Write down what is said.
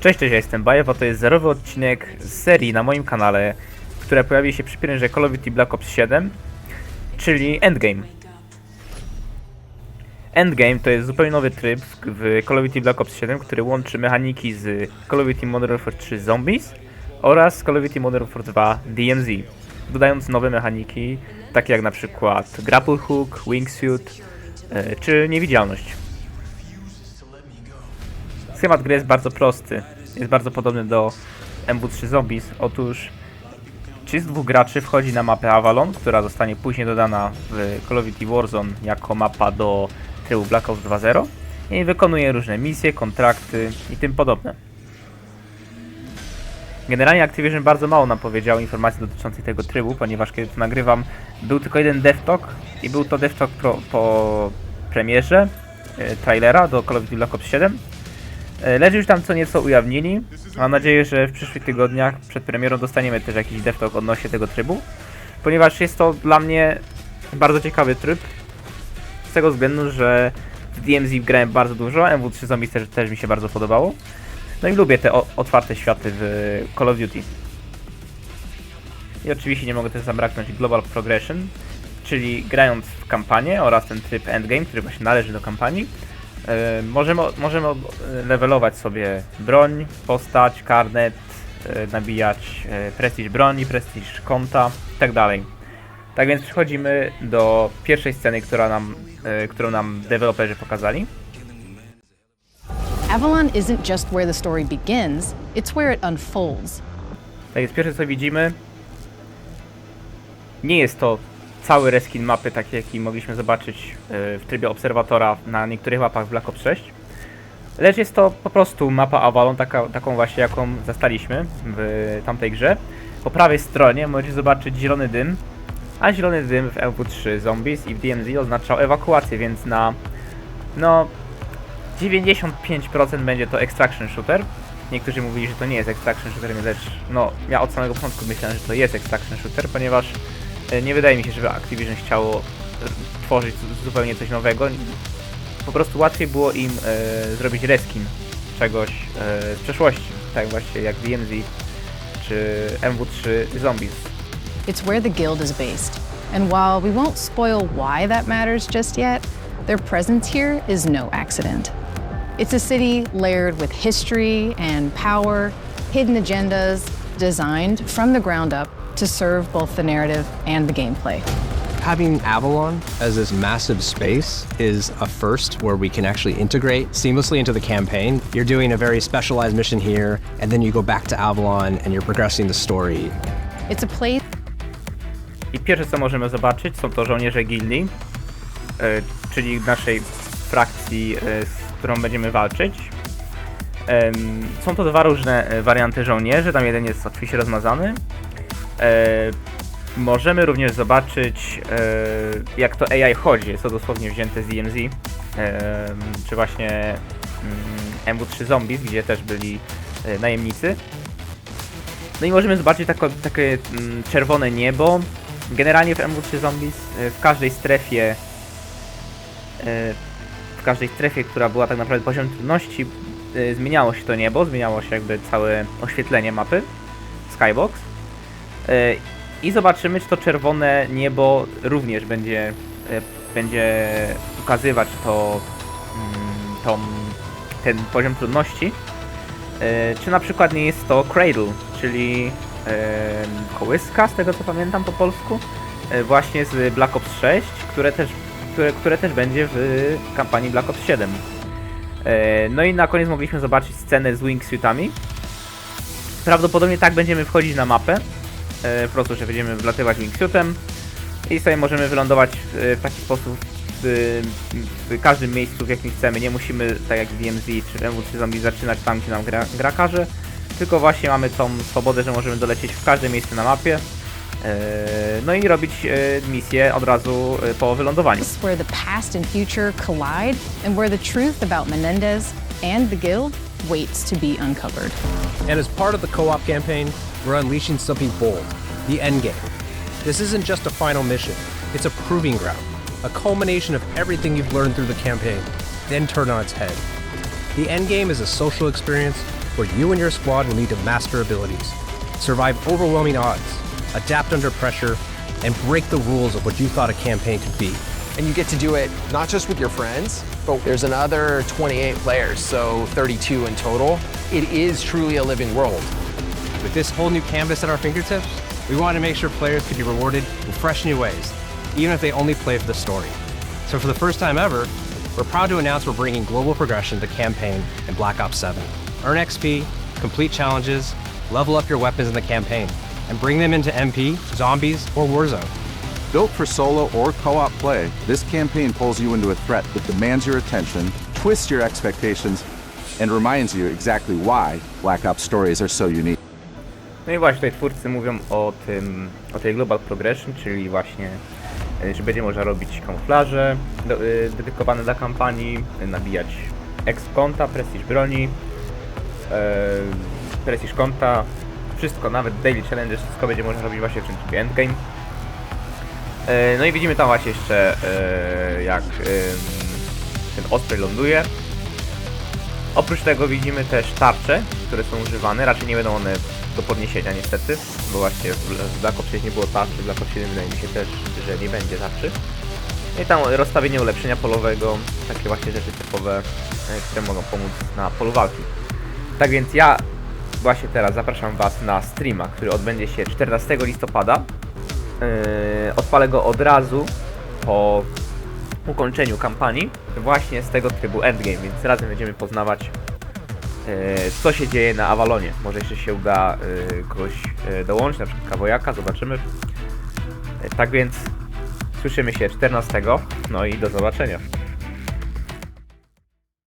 Cześć, cześć, ja jestem Bajew, a to jest zerowy odcinek z serii na moim kanale, która pojawi się przy pierwsze Call of Duty Black Ops 7, czyli Endgame. Endgame to jest zupełnie nowy tryb w- w Call of Duty Black Ops 7, który łączy mechaniki z Call of Duty Modern Warfare 3 Zombies oraz Call of Duty Modern Warfare 2 DMZ, dodając nowe mechaniki, takie jak na przykład Grapple Hook, Wingsuit e, czy Niewidzialność. Schemat gry jest bardzo prosty. Jest bardzo podobny do MW3 Zombies. Otóż ci z dwóch graczy wchodzi na mapę Avalon, która zostanie później dodana w Call of Duty Warzone jako mapa do trybu Black Ops 2.0 i wykonuje różne misje, kontrakty i tym podobne. Generalnie Activision bardzo mało nam powiedział informacji dotyczących tego trybu, ponieważ kiedy to nagrywam, był tylko jeden devtalk i był to devtalk po premierze e, trailera do Call of Duty Black Ops 7. E, Lecz już tam co nieco ujawnili. Mam nadzieję, że w przyszłych tygodniach przed premierą dostaniemy też jakiś devtalk odnośnie tego trybu, ponieważ jest to dla mnie bardzo ciekawy tryb. Z tego względu, że w DMZ grałem bardzo dużo, MW3 Zombies też, też mi się bardzo podobało. No i lubię te otwarte światy w Call of Duty. I oczywiście nie mogę też zabraknąć Global Progression, czyli grając w kampanię oraz ten tryb Endgame, który właśnie należy do kampanii, e, możemy, możemy levelować sobie broń, postać, karnet, e, nabijać e, prestiż broni, prestiż konta itd. Tak więc przechodzimy do pierwszej sceny, która nam, e, którą nam deweloperzy pokazali. Avalon isn't just where the story begins, it's where it unfolds. Tak jest, pierwsze co widzimy, nie jest to cały reskin mapy, taki jaki mogliśmy zobaczyć e, w trybie obserwatora na niektórych mapach w Black Ops 6, lecz jest to po prostu mapa Avalon, taka, taką właśnie jaką zastaliśmy w tamtej grze. Po prawej stronie możecie zobaczyć zielony dym, a zielony dym w LW3 Zombies i w DMZ oznaczał ewakuację, więc na no 95% będzie to extraction shooter. Niektórzy mówili, że to nie jest extraction shooter, lecz no ja od samego początku myślałem, że to jest extraction shooter, ponieważ nie wydaje mi się, żeby Activision chciało e, tworzyć zupełnie coś nowego. Po prostu łatwiej było im e, zrobić reskin czegoś e, z przeszłości, tak właśnie jak DMZ czy MW3 Zombies. It's where the Guild is based. And while we won't spoil why that matters just yet, their presence here is no accident. It's a city layered with history and power, hidden agendas, designed from the ground up to serve both the narrative and the gameplay. Having Avalon as this massive space is a first where we can actually integrate seamlessly into the campaign. You're doing a very specialized mission here, and then you go back to Avalon and you're progressing the story. It's a place I pierwsze co możemy zobaczyć są to żołnierze gildii, e, czyli naszej frakcji, e, z którą będziemy walczyć. Są to dwa różne e, warianty żołnierzy, tam jeden jest oczywiście rozmazany. E, Możemy również zobaczyć e, jak to AI chodzi, jest to dosłownie wzięte z DMZ, em, czy właśnie mm, MW3 Zombies, gdzie też byli e, najemnicy. No i możemy zobaczyć tako, takie mm, czerwone niebo. Generalnie w MW3 Zombies w każdej strefie w każdej strefie, która była tak naprawdę poziom trudności zmieniało się to niebo, zmieniało się jakby całe oświetlenie mapy Skybox. Y, I zobaczymy, czy to czerwone niebo również będzie, y, będzie ukazywać to, mm, tą, ten poziom trudności. E, czy na przykład nie jest to Cradle, czyli e, kołyska, z tego co pamiętam po polsku, e, właśnie z Black Ops 6, które też, które, które też będzie w kampanii Black Ops 7. E, no i na koniec mogliśmy zobaczyć scenę z wingsuitami. Prawdopodobnie tak będziemy wchodzić na mapę, e, po prostu, że będziemy wlatywać wingsuitem i sobie możemy wylądować w, w taki sposób w, w każdym miejscu, w jakim chcemy. Nie musimy, tak jak w DMZ czy MW3 Zombie, zaczynać tam, gdzie nam gra, gra każe, tylko właśnie mamy tą swobodę, że możemy dolecieć w każde miejsce na mapie. e, No i robić e, misję od razu e, po wylądowaniu. where the past and future collide and where the truth about Menendez and the Guild waits to be uncovered. And as part of the co op campaign, we're unleashing something bold the endgame. This isn't just a final mission, it's a proving ground, a culmination of everything you've learned through the campaign, then turned on its head. The endgame is a social experience where you and your squad will need to master abilities, survive overwhelming odds, adapt under pressure, and break the rules of what you thought a campaign could be. And you get to do it not just with your friends, but there's another 28 players, so 32 in total. It is truly a living world. With this whole new canvas at our fingertips, we wanted to make sure players could be rewarded in fresh new ways, even if they only play for the story. So for the first time ever, we're proud to announce we're bringing global progression to campaign in Black Ops 7. Earn XP, complete challenges, level up your weapons in the campaign, and bring them into MP, zombies, or Warzone. Built for solo or co op play, this campaign pulls you into a threat that demands your attention, twists your expectations, and reminds you exactly why Black Ops stories are so unique. No i właśnie tutaj twórcy mówią o tym, o tej Global Progression, czyli właśnie, e, że będzie można robić kamuflaże do, y, dedykowane dla kampanii, y, nabijać exp konta, prestiż broni, e, prestiż konta, wszystko, nawet daily challenges, wszystko będzie można robić właśnie w tym endgame. E, no i widzimy tam właśnie jeszcze, e, jak em, ten Osprey ląduje. Oprócz tego widzimy też tarcze, które są używane, raczej nie będą one do podniesienia niestety, bo właśnie w Black Ops 6 nie było tarczy, w Black Ops 7 wydaje mi się też, że nie będzie tarczy. No i tam rozstawienie ulepszenia polowego, takie właśnie rzeczy typowe, e, które mogą pomóc na polu walki. Tak więc ja właśnie teraz zapraszam Was na streama, który odbędzie się 14 listopada. Yy, odpalę go od razu po ukończeniu kampanii właśnie z tego trybu endgame, więc razem będziemy poznawać e, co się dzieje na Avalonie. Może jeszcze się uda e, kogoś dołączyć, na przykład Kawojaka, zobaczymy. Tak więc słyszymy się 14, no i do zobaczenia.